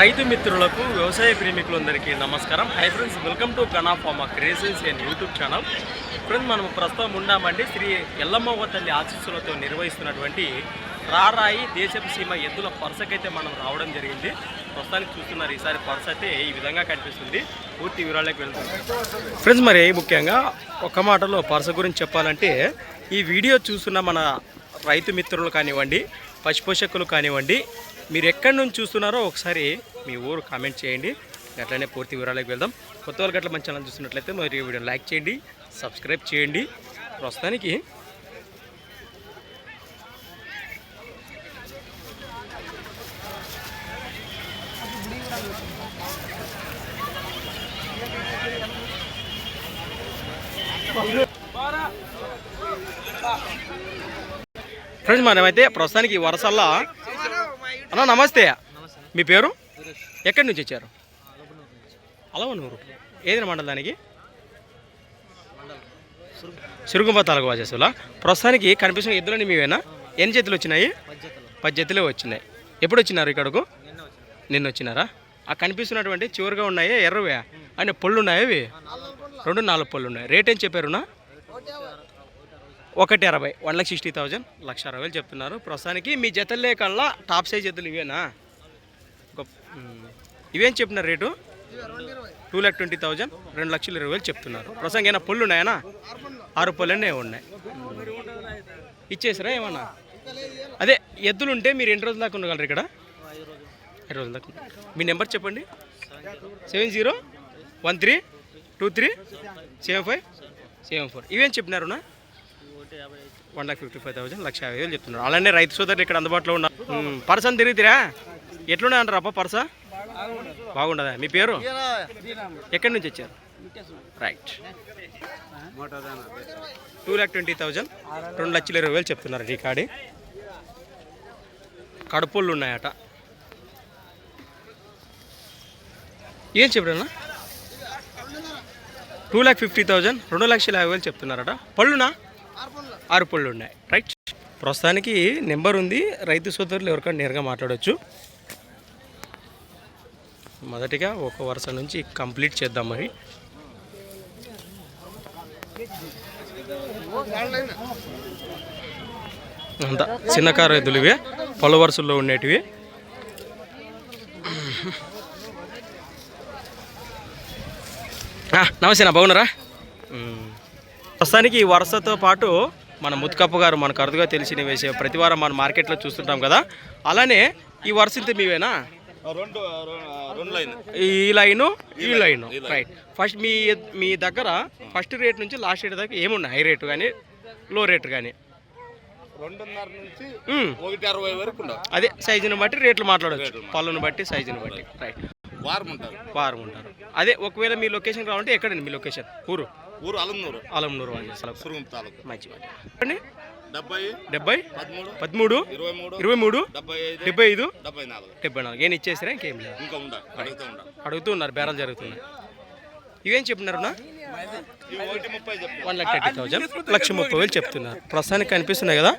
రైతు మిత్రులకు వ్యవసాయ ప్రేమికులందరికీ నమస్కారం. హై ఫ్రెండ్స్ వెల్కమ్ టు గనా ఫార్మా క్రేజెస్ అండ్ యూట్యూబ్ ఛానల్ ఫ్రెండ్స్ మనం ప్రస్తుతం ఉన్నామండి. శ్రీ ఎల్లమ్మవ్వ తల్లి ఆశీస్సులతో నిర్వహిస్తున్నటువంటి రారాయి దేశపు సీమ ఎద్దుల పరసకైతే మనం రావడం జరిగింది. ప్రస్తుతానికి చూస్తున్నారు ఈసారి పరస అయితే ఈ విధంగా కనిపిస్తుంది. పూర్తి వివరాలకు వెళ్తుంది ఫ్రెండ్స్ మరి ముఖ్యంగా ఒక మాటలో పరస గురించి చెప్పాలంటే ఈ వీడియో చూస్తున్న మన రైతు మిత్రులు కానివ్వండి పశుపోషకులు కానివ్వండి మీరు ఎక్కడి నుంచి చూస్తున్నారో ఒకసారి మీ ఊరు కామెంట్ చేయండి. అట్లనే పూర్తి వివరాలకు వెళ్దాం. కొత్త వాళ్ళకి అట్లా మంచి ఛానల్ చూస్తున్నట్లయితే మరి వీడియో లైక్ చేయండి సబ్స్క్రైబ్ చేయండి. ప్రస్తుతానికి ఫ్రెండ్స్ మనమైతే ప్రస్తుతానికి ఈ వరసల్లా అన్న నమస్తే. మీ పేరు? ఎక్కడి నుంచి వచ్చారు? అలవనూరు. ఏదైనా మండలానికి సిరుగుంబ తాలూకు వాచేసులా ప్రస్తుతానికి కనిపిస్తున్న ఎద్దులని మీవేనా? ఎన్ని చేతులు వచ్చినాయి? పది జతలే వచ్చినాయి. ఎప్పుడు వచ్చినారు ఇక్కడకు? నిన్న వచ్చినారా? ఆ కనిపిస్తున్నటువంటి చివరిగా ఉన్నాయే ఎర్రవే? అంటే పళ్ళు ఉన్నాయా ఇవి? రెండు నాలుగు పళ్ళు ఉన్నాయి. రేట్ ఏం చెప్పారునా? ఒకటి అరవై. One lakh sixty thousand. లక్ష అరవై వేలు చెప్తున్నారు. ప్రస్తుతానికి మీ జతలే కల్లా టాప్ సైజ్ జతలు ఇవేనా? గొప్ప ఇవేం చెప్పినారు rate? Two lakh twenty thousand. రెండు లక్షల ఇరవై వేలు చెప్తున్నారు. ప్రస్తుతం ఏమైనా పళ్ళు ఉన్నాయనా? ఆరు పళ్ళనే ఉన్నాయి. ఇచ్చేసారా ఏమన్నా? అదే ఎద్దులు ఉంటే మీరు ఎన్ని రోజుల దాకా ఉండగలరు ఇక్కడ? ఐదు రోజుల దాకా మీ నెంబర్ చెప్పండి. Seven zero one three two three seven five seven four. ఇవేం చెప్పినారునా one lakh fifty five thousand లక్ష యాభై వేలు చెప్తున్నారు అలానే రైతు సోదరులు ఇక్కడ అందుబాటులో ఉన్నారు. పర్సన్ తిరుగుతురా? ఎట్లున్నా అంటారు అప్ప పర్స? బాగుండదా? మీ పేరు? ఎక్కడి నుంచి వచ్చారు? Right. Two lakh twenty thousand రెండు లక్షల ఇరవై వేలు చెప్తున్నారు ఈ కాడి. కడుపుళ్ళు ఉన్నాయట. ఏం చెప్పడన్నా టూ ల్యాక్ ఫిఫ్టీ థౌజండ్ రెండు లక్షల యాభై వేలు చెప్తున్నారట. పళ్ళునా? ఆరు పళ్ళు ఉన్నాయి. రైట్ ప్రస్తుతానికి నెంబర్ ఉంది. రైతు సోదరులు ఎవరికైనా నేరుగా మాట్లాడవచ్చు మొదటిగా ఒక వరుస నుంచి కంప్లీట్ చేద్దాం మరి. అంతా చిన్న కారు ఇవి. పొల వరుసల్లో ఉండేటివి. నమస్తే నా బాగున్నారా? ప్రస్తుతానికి ఈ వరుసతో పాటు మన ముత్కప్ప గారు మనకు అరుదుగా తెలిసిన వేసే ప్రతి వారం మనం మార్కెట్లో చూస్తుంటాం కదా. అలానే ఈ వరుస ఇంత మీవేనా? రెండు రెండు లైన్. ఈ లైను ఈ లైను రైట్ ఫస్ట్ మీ మీ దగ్గర ఫస్ట్ రేట్ నుంచి లాస్ట్ రేట్ దాకా ఏమున్నాయి? హై రేటు కానీ లో రేటు కానీ రెండున్నర నుంచి మ్మ్. ఒకటి అరవై వరకు ఉండవు. అదే సైజుని బట్టి రేట్లు మాట్లాడవచ్చు పళ్ళుని బట్టి సైజుని బట్టి. రైట్ వారం ఉంటారు. వారం ఉంటారు. అదే ఒకవేళ మీ లొకేషన్ కావాలంటే ఎక్కడండి మీ లొకేషన్ ఊరు. ఊరు అలంనూరు. అసలు సురుగుం తాలూకు. మంచి చెప్పండి. డెబ్బై డెబ్బై పదమూడు పదమూడు ఇరవై మూడు ఇరవై మూడు డెబ్బై ఐదు డెబ్బై నాలుగు. డెబ్బై నాలుగు. ఏం ఇచ్చేసారా? ఇంకేం లేదు. ఇంకా ఉండ అడుగుతూ ఉన్నారు బేరాలు జరుగుతున్నాయి. ఇవేం చెప్పినారు వన్ లాక్ థర్టీ థౌజండ్ లక్ష ముప్పై వేలు చెప్తున్నారు. ప్రస్తుతానికి కనిపిస్తున్నాయి కదా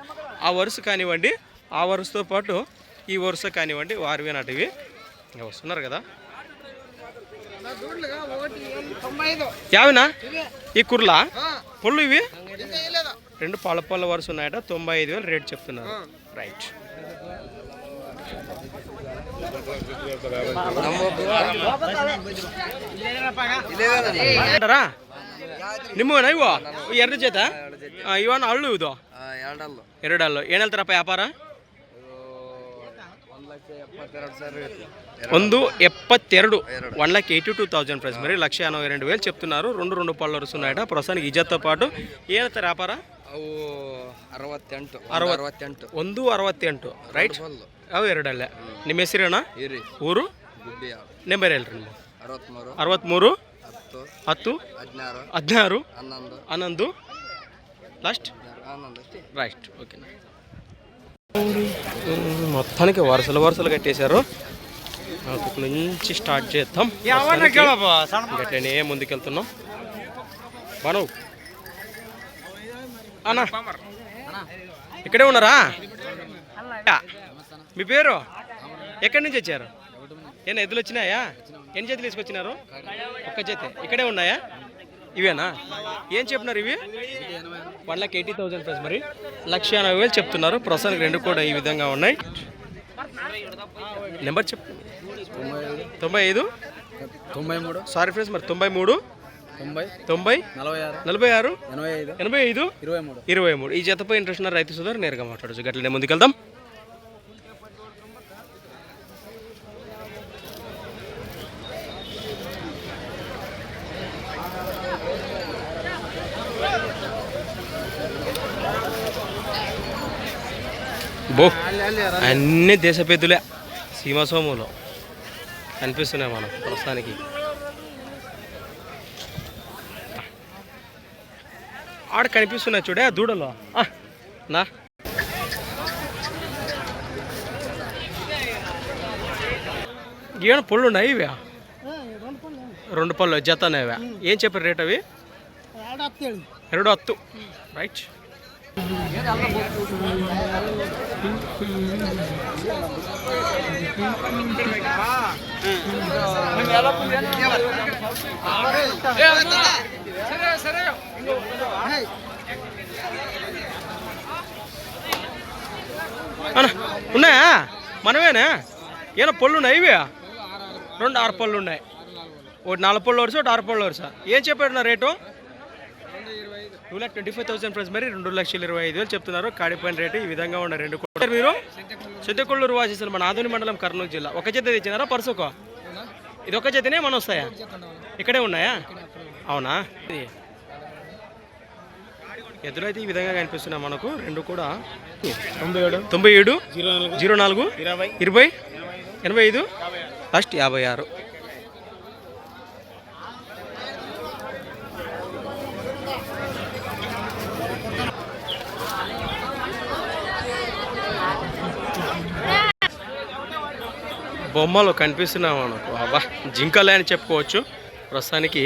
ఆ వరుస కానివ్వండి ఆ వరుసతో పాటు ఈ వరుస కానివ్వండి వారివి నాటివి. వస్తున్నారు కదా. యావినా ఈ కుర్లా పొళ్ళు ఇవి రెండు పాల పళ్ళ వరుస ఉన్నాయట తొంభై ఐదు వేలు రేట్ చెప్తున్నారు రైట్ అంటారా ನಿಮ್ಮವನ ಇವ ಎರಡು ಜೊತೆ ಇವನ್ ಅಳ್ಳು ಇದು ಎರಡಲ್ಲು ಎರಡಲ್ಲು ಏನು ಹೇಳ್ತಾರಪ್ಪ ವ್ಯಾಪಾರ ಒಂದು ಲಕ್ಷ ಎಪ್ಪತ್ತೆರಡು ಸಾವಿರ ಇರುತ್ತೆ ಒಂದು ఎప్పత్తెరడు one lakh eighty two thousand price మరి లక్ష ఎనభై రెండు వేలు చెప్తున్నారు రెండు రెండు పళ్ళు వరుస్తున్నాయట ప్రస్తుతానికి ఇజత్తో పాటు ఏం ಹೇಳ್ತಾರೆ ವ್ಯಾಪಾರ ಅವು ಅರವತ್ತೆಂಟು ಅರವತ್ತು. ಅರವತ್ತೆಂಟು ಒಂದು ಅರವತ್ತೆಂಟು ರೈಟ್ ಫುಲ್ಲು ಅವು ಎರಡಲ್ಲೇ ನಿಮ್ಮ ಹೆಸರೇನ ಇರಿ ಊರು ಗುಡ್ಡಿ ನೆಂಬರ್ ಹೇಳ್ರಿ ನೀವು ಅರವತ್ತ್ಮೂರು ಅರವತ್ತ್ಮೂರು ಹತ್ತು ಹತ್ತು ಹದಿನಾರು ಹದಿನಾರು ಹನ್ನೊಂದು ಹನ್ನೊಂದು లాస్ట్ ಹನ್ನೊಂದು ಅಷ್ಟೇ రైట్ ఓకే మొత్తానికి వరుసలు వరుసలు కట్టేశారు. ఇక్కడ నుంచి స్టార్ట్ చేద్దాం. గట్లనే ముందుకెళ్తున్నాం. బాను అన్నా. ఇక్కడే ఉన్నారా. మీ పేరు? ఎక్కడి నుంచి వచ్చారు? ఏనా ఎద్దులు వచ్చినాయా? ఎన్ని జతలు తీసుకొచ్చినారు? ఒక్క జత ఇక్కడే ఉన్నాయా? ఇవేనా? ఏం చెప్పినారు ఇవి? One lakh eighty thousand plus మరి. లక్ష ఎనభై వేలు చెప్తున్నారు. ప్రస్తుతానికి రెండు కూడా ఈ విధంగా ఉన్నాయి. నెంబర్ చెప్పు. తొంభై ఐదు? తొంభై మూడు. సారీ ఫ్రెండ్స్ మరి తొంభై మూడు? తొంభై. తొంభై? నలభై ఆరు. నలభై ఆరు? ఎనభై ఐదు. ఎనభై ఐదు? ఇరవై మూడు. ఇరవై మూడు. ఈ జతపై ఇంట్రెస్ట్ ఉన్న రైతు సోదరు నేరుగా మాట్లాడచ్చు. గట్లనే ముందుకెళ్దాం. బో అన్ని దేశ పెద్దులే సీమసోములో కనిపిస్తున్నాయి మనం ప్రస్తుతానికి ఆడ కనిపిస్తున్నాయి చూడే ఆ దూడలో ఆ, నా ఏమైనా పళ్ళు ఉన్నాయి ఇవి రెండు పళ్ళు జతనే ఇవి ఏం చెప్పారు రేట్ అవి ಎರಡು ಹತ್ತು ರೈಟ್ అన్న ఉన్నాయా? మనమేనా? ఏమన్నా పళ్ళు ఉన్నాయి ఇవి? రెండు ఆరు పళ్ళు ఉన్నాయి ఒకటి నాలుగు పళ్ళు వరుస ఒకటి ఆరు పళ్ళు వరుస. ఏం చెప్పాడు నా rate? Two lakh twenty five thousand price మరి రెండు లక్షల ఇరవై ఐదు వేలు చెప్తున్నారు. కాడిపోయిన రేటు ఈ విధంగా ఉన్న రెండు కూడా మీరు సిద్ధకొల్లూరు వాసేసారు మన ఆధుని మండలం కర్నూలు జిల్లా. ఒక జత తెచ్చినారా? పర్సుకో ఇది ఒక జతనే మన వస్తాయా? ఇక్కడే ఉన్నాయా? అవునా. ఎద్దులు అయితే ఈ విధంగా కనిపిస్తున్నాయి మనకు రెండు కూడా. తొంభై ఏడు. తొంభై ఏడు జీరో నాలుగు ఇరవై. ఇరవై ఎనభై ఐదు లాస్ట్ యాభై ఆరు. బొమ్మలు కనిపిస్తున్నాయి మనకు అబ్బా జింకలే అని చెప్పుకోవచ్చు ప్రస్తుతానికి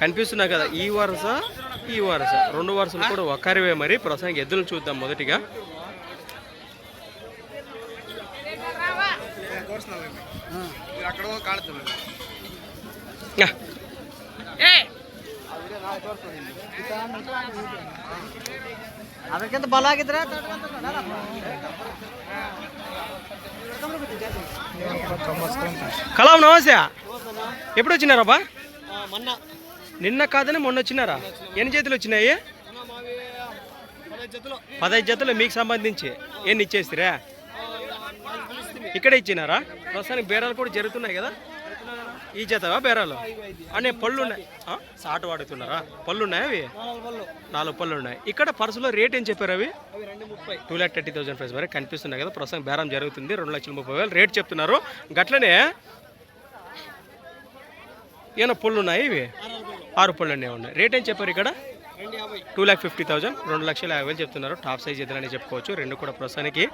కనిపిస్తున్నాయి కదా ఈ వరుస ఈ వరుస రెండు వరుసలు కూడా ఒకరివే మరి ప్రస్తుతానికి ఎద్దులు చూద్దాం మొదటిగా అక్కడ కాడుతున్నాడు యా. ಅದಕ್ಕಿಂತ ಬಲ ಆಗಿದ್ರೆ కలాం నమస్తే. ఎప్పుడు వచ్చినారబ్బా నిన్న కాదని మొన్న వచ్చినారా? ఎన్ని చేతులు వచ్చినాయి? పదహైదు జతలు మీకు సంబంధించి. ఎన్ని ఇచ్చేసిరా? ఇక్కడే ఇచ్చినారా? ప్రస్తుతానికి బేరాలు కూడా జరుగుతున్నాయి కదా. ఈ జతవా బేరాలు? అనే పళ్ళు ఉన్నాయి? సాటు వాడుతున్నారా? పళ్ళు ఉన్నాయా అవి? నాలుగు పళ్ళు. ఉన్నాయి ఇక్కడ పర్సులో రేట్ ఏం చెప్పారు అవి? Two lakh thirty thousand price వరకు కనిపిస్తున్నాయి కదా ప్రస్తుతం బేరం జరుగుతుంది. రెండు లక్షల ముప్పై వేలు రేట్ చెప్తున్నారు. గట్లనే ఏమైనా పళ్ళు ఉన్నాయి ఇవి? ఆరు పళ్ళు. అన్నీ ఉన్నాయి. రేట్ ఏం చెప్పారు ఇక్కడ? టూ ల్యాక్ ఫిఫ్టీ థౌసండ్ రెండు లక్షల యాభై వేలు చెప్తున్నారు. టాప్ సైజ్ ఎదురని చెప్పుకోవచ్చు. రెండు కూడా ప్రస్తుతానికి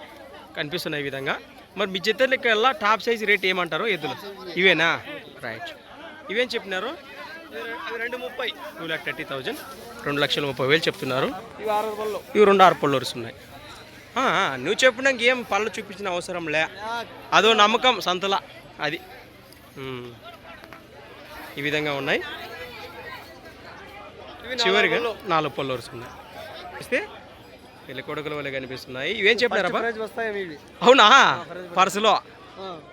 కనిపిస్తున్నాయి ఈ విధంగా. మరి మీ జతలకల్లా టాప్ సైజ్ రేట్ ఏమంటారు? ఎద్దులు. ఇవేనా? రైట్. ఇవేం చెప్పినారు? రెండు ముప్పై. టూ ల్యాక్ థర్టీ థౌజండ్ రెండు లక్షల ముప్పై వేలు చెప్తున్నారు. ఇవి రెండు ఆరు పళ్ళు వరుస్తున్నాయి ఆ, నువ్వు చెప్పినాక ఏం పళ్ళు చూపించిన అవసరం లే. అదో నమ్మకం సంతల అది. ఈ విధంగా ఉన్నాయి. చివరిగా నాలుగు పళ్ళు వరుస్తున్నాయి ఇస్తే పెళ్ళి కొడుకుల వల్ల కనిపిస్తున్నాయి. ఇవేం చెప్పినారబ్బా? అవునా? పర్సులో.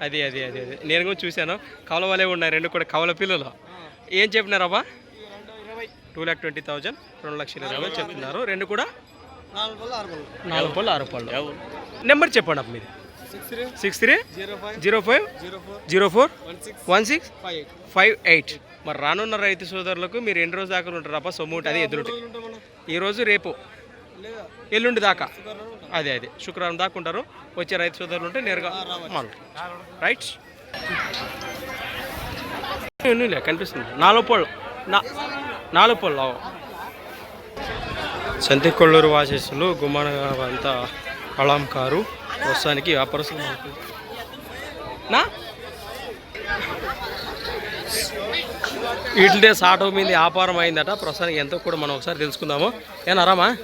అది అది అది అది. నేను కూడా చూశాను. కవల వలే ఉన్నాయి రెండు కూడా కవల పిల్లలు. ఏం చెప్పినారబ్బా టూ ల్యాక్ ట్వంటీ థౌజండ్ రెండు లక్షల ఇరవై చెప్తున్నారు. రెండు కూడా? నాలుగు పళ్ళు ఆరు పళ్ళు నెంబర్ చెప్పండి అప్ప మీది six three zero five zero four one six five eight మరి రానున్న రైతు సోదరులకు మీరు ఎన్ని రోజు దాకా ఉంటారు అబ్బా? సొమ్ము ఉంటుంది ఎదురు ఈరోజు రేపు. ఎల్లుండి దాకా. అదే అదే. శుక్రవారం దాకా ఉంటారు. వచ్చే రైతు సోదరులు ఉంటే నేరుగా మాలు రైట్ లే కనిపిస్తుంది. నాలుగు పళ్ళు. నా నాలుగు పళ్ళు సంతికొల్లూరు వాసేసులు గుమ్మన అంతా కళాంకారు. ప్రస్తుతానికి వ్యాపారస్తులు నా? వీటిదే సాటో మీద వ్యాపారం అయిందట. ప్రస్తుతానికి ఎంతో కూడా మనం ఒకసారి తెలుసుకుందాము. ఏం అరామా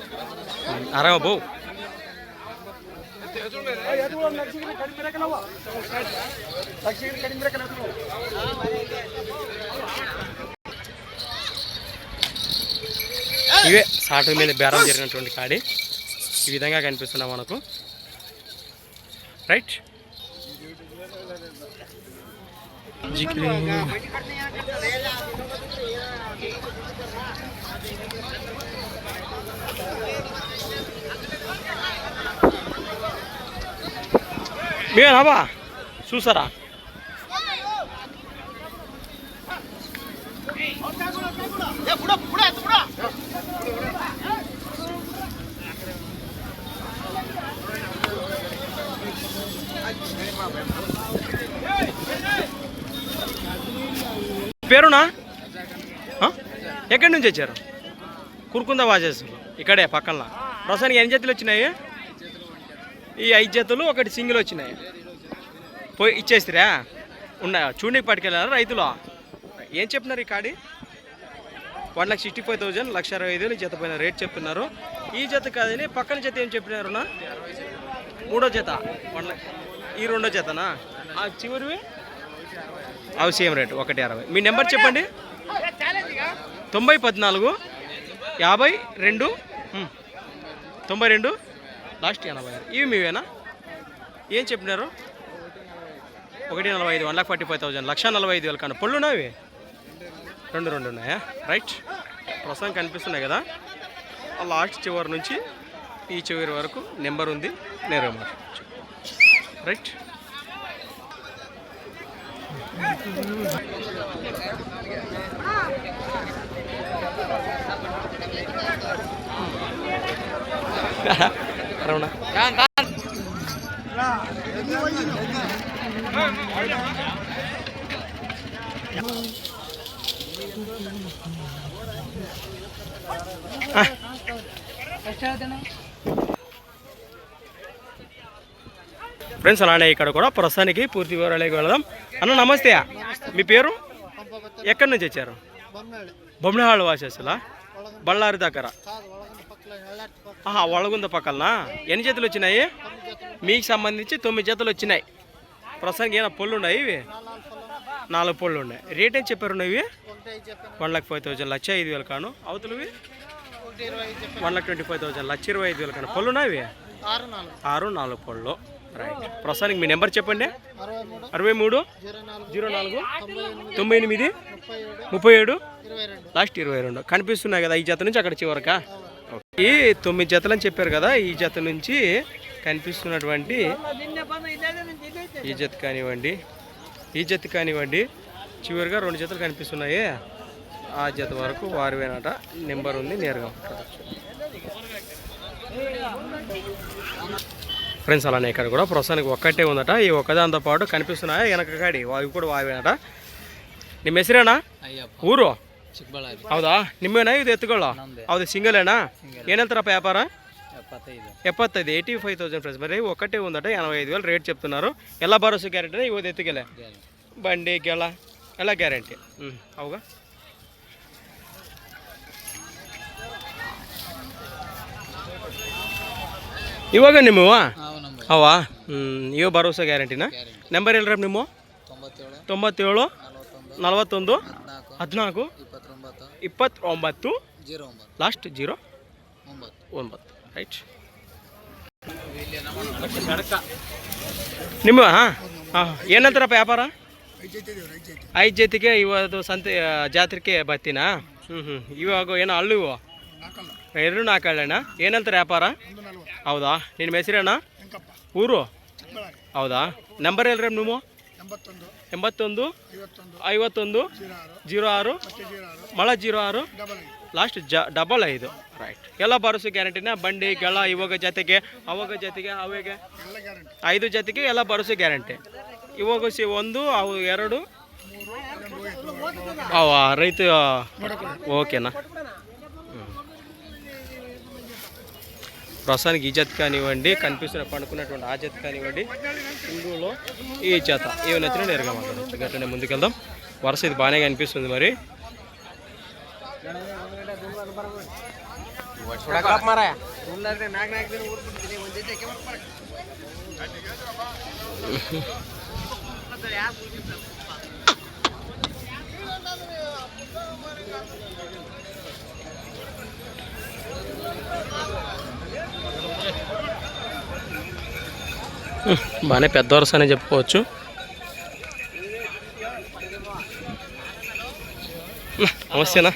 అరామా ఇవే సాటు మీద బేరం జరిగినటువంటి కాడి. ఈ విధంగా కనిపిస్తున్నాయి మనకు. రైట్. జిక్రీ. మీరేనా బా చూసారా? పేరునా? ఎక్కడి నుంచి వచ్చారు? కురుకుందా వాజేసు ఇక్కడే పక్కన ప్రస్తుతానికి ఎన్ని జతలు వచ్చినాయి? ఈ ఐదు జతలు ఒకటి సింగిల్ వచ్చినాయి. పోయి ఇచ్చేసిరా? ఉన్నాయా. చూడనికి పట్టుకెళ్ళారా రైతులు? ఏం చెప్తున్నారు ఈ కాడి? One lakh sixty five thousand లక్ష అరవై ఐదు వేలు ఈ జత పైన రేట్ చెప్తున్నారు. ఈ జత కాదని పక్కన జత ఏం చెప్పినారునా మూడో జత. వన్ లక్ష. ఈ రెండో జతనా? ఆ చివరివి? అవి సేమ్ రేట్ ఒకటి అరవై. మీ నెంబర్ చెప్పండి. తొంభై పద్నాలుగు యాభై రెండు తొంభై రెండు లాస్ట్ ఎనభై ఆరు. ఇవి మీవేనా? ఏం చెప్పినారు? ఒకటి నలభై ఐదు one lakh forty five thousand లక్ష నలభై ఐదు వేలు కానీ పళ్ళు ఉన్నావి రెండు రెండు ఉన్నాయా? రైట్. ప్రస్తుతం కనిపిస్తున్నాయి కదా? లాస్ట్ చివరి నుంచి ఈ చివరి వరకు నెంబర్ ఉంది నేరుగా మాట్లాడచ్చు. రైట్. రమణ. ఫ్రెండ్స్ అలానే ఇక్కడ కూడా ప్రస్తుతానికి పూర్తి వివరాలకి వెళదాం. అన్న నమస్తే. మీ పేరు? ఎక్కడి నుంచి వచ్చారు? బొమ్మనహాళ్ళు వాసేసులా? బళ్ళారి దగ్గర. ఆహా ఒಳగుంద పక్కన ఎన్ని జతలు వచ్చినాయి? మీకు సంబంధించి తొమ్మిది జతలు వచ్చినాయి. ప్రస్తుతానికి ఏమైనా పళ్ళు ఉన్నాయి ఇవి? నాలుగు పళ్ళు ఉన్నాయి. రేట్ ఏం చెప్పారు ఇవి? వన్ లాక్ ఫైవ్ థౌసండ్ లక్ష ఐదు వేలు కాను. అవతలవి one lakh twenty five thousand లక్ష ఇరవై ఐదు వేలు కాను. పళ్ళు ఉన్నాయి ఇవి? ఆరు నాలుగు పళ్ళు. రైట్ ప్రస్తుతానికి మీ నెంబర్ చెప్పండి. అరవై మూడు జీరో నాలుగు తొంభై ఎనిమిది ముప్పై ఏడు లాస్ట్ ఇరవై రెండు. కనిపిస్తున్నాయి కదా ఈ జత నుంచి అక్కడ చివరకా? ఈ తొమ్మిది జతలు అని చెప్పారు కదా ఈ జత నుంచి కనిపిస్తున్నటువంటి ఈ జత కానివ్వండి ఈ జత కానివ్వండి చివరిగా రెండు జతలు కనిపిస్తున్నాయి. ఆ జత వరకు వారివేనట నెంబర్ ఉంది నేరుగా ఫ్రెండ్స్ అలానే ఇక్కడ కూడా ప్రస్తుతానికి ఒక్కటే ఉందట. ఈ ఒక్కదాంతో పాటు కనిపిస్తున్నాయి? వెనక కాడి. అవి కూడా వారివేనట. నీ మెసిరేనా? ఊరు? ಹೌದಾ? ನಿಮ್ಮ ಇದು ಎತ್ಕೊಳ್ಳ? ಹೌದು ಸಿಂಗಲ್. ಏನ ಏನಂತಾರಪ್ಪ ವ್ಯಾಪಾರ? ಎಪ್ಪತ್ತೈದು. ಏಯ್ಟಿ ಫೈವ್ ತೌಸಂಡ್ ಪ್ರೈಸ್ ಬರೀ ಒಕ್ಕಟ್ಟೆ ಒಂದಟ ಎನ್ನೈದು ವೇಳೆ ರೇಟ್ ಚೆಪ್ತಾರು ಎಲ್ಲ ಬಾರೋಸು ಗ್ಯಾರಂಟಿನ ಇವತ್ತು ಎತ್ತಿಗೆಲ್ಲ. ಬಂಡಿ ಕೆಳ ಎಲ್ಲ ಗ್ಯಾರಂಟಿ. ಹ್ಞೂ ಹೌದ? ಇವಾಗ ನಿಮ್ಮ ಅವ ಹ್ಞೂ ಇವ ಬಾರೋಸ ಗ್ಯಾರಂಟಿನ? ನಂಬರ್ ಎಲ್ರಿ ನಿಮ್ಮ? ತೊಂಬತ್ತೇಳು. ನಲ್ವತ್ತೊಂದು. ಹದಿನಾಲ್ಕು. ಹದಿನಾಲ್ಕು ಇಪ್ಪತ್ತೊಂಬತ್ತು. ಇಪ್ಪತ್ತೊಂಬತ್ತು ಜೀರೋ ಒಂಬತ್ತು. Last zero. ಒಂಬತ್ತು. ಒಂಬತ್ತು. ರೈಟ್. ನಿಮ್ಮ ಹಾಂ? ಹಾಂ ಏನಂತಾರಪ್ಪ ವ್ಯಾಪಾರ? ಐದು ಜೊತೆಗೆ ಇವತ್ತು ಸಂತೆ ಜಾತ್ರೆಗೆ ಬರ್ತೀನಾ? ಹ್ಞೂ ಹ್ಞೂ ಇವಾಗ ಏನೋ ಅಲ್ಲು ಇವು. ಎರಡು ನಾಲ್ಕಳ್ಳಣ್ಣ ಏನಂತಾರೆ ವ್ಯಾಪಾರ? ಹೌದಾ? ನಿನ್ನ ಹೆಸರಣ್ಣ ಊರು? ಹೌದಾ? ನಂಬರ್ ಹೇಳ್ರಿ ನೀವು ಎಂಬತ್ತೊಂದು ಐವತ್ತೊಂದು ಜೀರೋ ಆರು ಮಳ ಜೀರೋ ಆರು ಲಾಸ್ಟ್ ಜ ಡಬಲ್ ಐದು. ರೈಟ್ ಎಲ್ಲ ಬಾರಸು ಗ್ಯಾರಂಟಿನ ಬಂಡಿ ಗಳ ಇವಾಗ ಜೊತೆಗೆ ಅವಾಗ ಜೊತೆಗೆ ಅವಾಗ? ಐದು ಜೊತೆಗೆ ಎಲ್ಲ ಬಾರಸು ಗ್ಯಾರಂಟಿ ಇವಾಗ ಸಿ ಒಂದು ಅವು ಎರಡು. ಅವ ರೈತ ಓಕೆನಾ? ప్రస్తుతానికి ఈ జత కానివ్వండి కనిపిస్తున్న పండుకున్నటువంటి ఆ జత కానివ్వండి హిందువులో ఈ జత. ఇవి నచ్చిన నేరుగా మాట్లాడచ్చు. గట్లనే ముందుకెళ్దాం. వరుస ఇది బాగానే కనిపిస్తుంది మరి. బాగానే పెద్ద వరుస అనే చెప్పుకోవచ్చు. నమస్తేనా?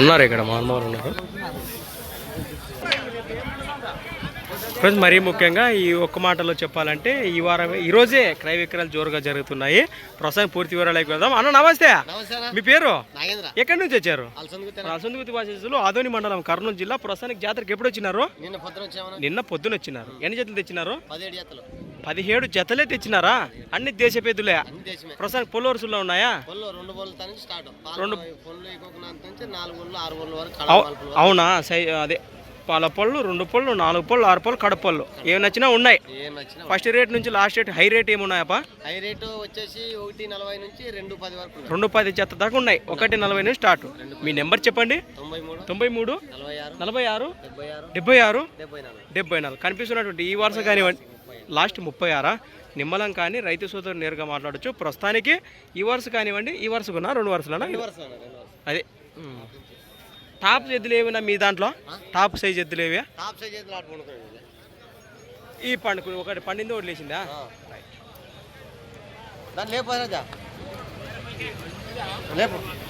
ఉన్నారు ఇక్కడ మా అమ్మవారు ఉన్నారు. ఫ్రెండ్స్ మరీ ముఖ్యంగా ఈ ఒక్క మాటలో చెప్పాలంటే ఈ వారం ఈ రోజే క్రయ విక్రయాలు జోరుగా జరుగుతున్నాయి. ప్రస్తుతం పూర్తి వివరాలకు వెళ్దాం. అన్న నమస్తే. మీ పేరు? ఎక్కడి నుంచి వచ్చారు? అలసందుకు అసందుగుతి వాసేసులు ఆదోని మండలం కర్నూలు జిల్లా. ప్రస్తుతానికి జాతరకి ఎప్పుడు వచ్చినారు? నిన్న పొద్దున వచ్చినారు. ఎన్ని జతలు తెచ్చినారు? పదిహేడు జతలు. తెచ్చినారా? అన్ని దేశ దేశమే. ప్రస్తుతానికి పొల్లవరుసులో ఉన్నాయా? రెండు అవునా? సై అదే. పాల పళ్ళు రెండు పళ్ళు నాలుగు పళ్ళు ఆరు పళ్ళు కడపళ్ళు ఏమి నచ్చినా ఉన్నాయి. ఫస్ట్ రేట్ నుంచి లాస్ట్ రేట్ హై రేట్ ఏమున్నాయప్పా? హై రేటు వచ్చేసి ఒకటి నలభై నుంచి రెండు పది వరకు. రెండు పది జత దాకా ఉన్నాయి. ఒకటి నలభై నుంచి స్టార్ట్ మీ నెంబర్ చెప్పండి. తొంభై మూడు నలభై ఆరు డెబ్బై ఆరు డెబ్బై నాలుగు. కనిపిస్తున్నటువంటి ఈ వరుస కానివ్వండి. లాస్ట్ ముప్పై ఆరా. నిమ్మలం కానీ రైతు సోదరు నేరుగా మాట్లాడొచ్చు. ప్రస్తుతానికి ఈ వరుస కానివ్వండి ఈ వరుసకున్నా రెండు వరుసలనా. అదే. టాప్ ఎద్దులు మీ దాంట్లో? టాప్ సైజ్ ఎద్దులు ఏవి? టాప్ సైజ్ ఈ పండుగ ఒకటి పండింది ఒకటి లేచిందా?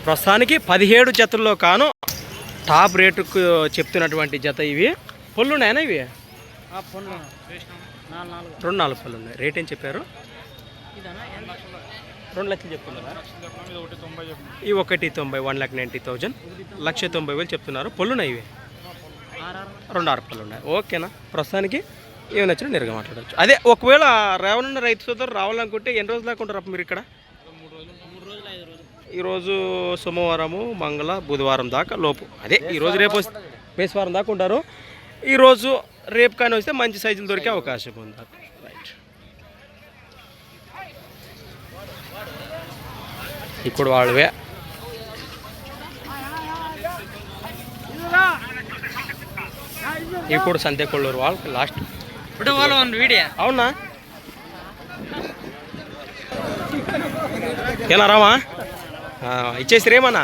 ప్రస్తుతానికి పదిహేడు జతల్లో కాను టాప్ రేటుకు చెప్తున్నటువంటి జత ఇవి. పళ్ళు ఉన్నాయనా ఇవి రెండు నాలుగు పళ్ళు ఉన్నాయి రేట్ ఏం చెప్పారు? రెండు లక్షలు చెప్తున్నారా. ఈ ఒకటి తొంభై వన్ లాక్ నైంటీ థౌజండ్ లక్ష తొంభై వేలు చెప్తున్నారు. పళ్ళున్నాయి ఇవి? రెండు ఆరు పళ్ళు ఉన్నాయి. ఓకేనా? ప్రస్తుతానికి ఏమి నచ్చినా నేరుగా మాట్లాడవచ్చు అదే ఒకవేళ రావనున్న రైతు సోదరు రావాలనుకుంటే ఎన్ని రోజులు దాకా ఉంటారు అప్పుడు మీరు ఇక్కడ? ఈరోజు సోమవారము మంగళ బుధవారం దాకా లోపు. అదే ఈరోజు రేపు వస్తే బేస్వారం దాకా ఉంటారు. ఈరోజు రేపు కానీ వస్తే మంచి సైజులు దొరికే అవకాశం ఉంది రైట్ ఇప్పుడు వాళ్ళవే. ఇప్పుడు సంతే కొల్లూరు వాళ్ళకి లాస్ట్. ఇప్పుడు వాళ్ళు వీడియో అవునా? ఏనా ఇచ్చేసి రేమన్నా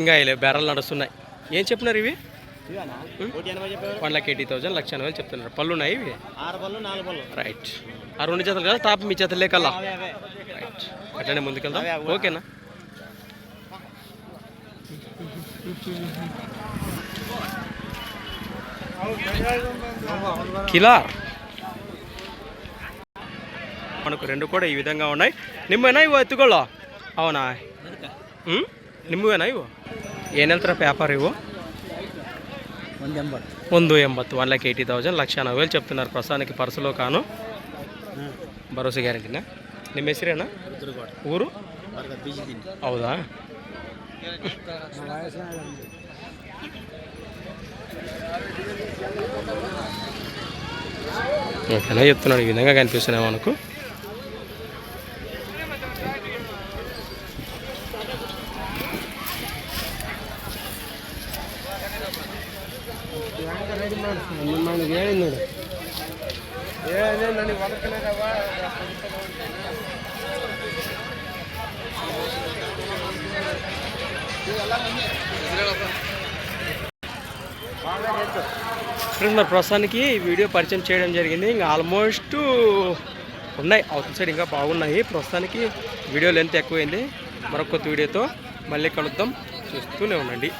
ఇంకా ఇలా బెర్రలు నడుస్తున్నాయి. ఏం చెప్పినారు ఇవి? వన్ లాక్ ఎయిటీ థౌసండ్ లక్ష ఎనభై చెప్తున్నారు. పళ్ళు ఉన్నాయి ఇవి రైట్. ఆ రెండు జతలు కదా టాప్ మీ జతలే కల్లా అట్లనే ముందుకెళ్దాం? ఓకేనా? కిలా మనకు రెండు కూడా ఈ విధంగా ఉన్నాయి. నిమ్మేనా ఇవో ఎత్తుకోళ్ళ అవునా? నిమ్మవేనా ఇవో ಏನೆಲ್ತರ ವ್ಯಾಪಾರ పేపర్ ಒಂದು ముందు ఎంబత్ వన్ లాక్ ఎయిటీ థౌజండ్ లక్ష ಲಕ್ಷ చెప్తున్నారు ప్రస్తుతానికి పర్సులో కాను భరోసా గ్యారెంటీనా? ನಿಮ್ಮ ಹೆಸರೇನಾ ಊರು ಹೌದಾ ఓకేనా చెప్తున్నాడు ఈ విధంగా కనిపిస్తున్నాయి మనకు ఫ్రెండ్ మరి ప్రస్తుతానికి వీడియో పరిచయం చేయడం జరిగింది. ఇంకా ఆల్మోస్ట్ ఉన్నాయి. అవుట్ సైడ్ ఇంకా బాగున్నాయి. ప్రస్తుతానికి వీడియో లెంత్ ఎక్కువైంది. మరొక కొత్త వీడియోతో మళ్ళీ కలుద్దాం. చూస్తూనే ఉండండి.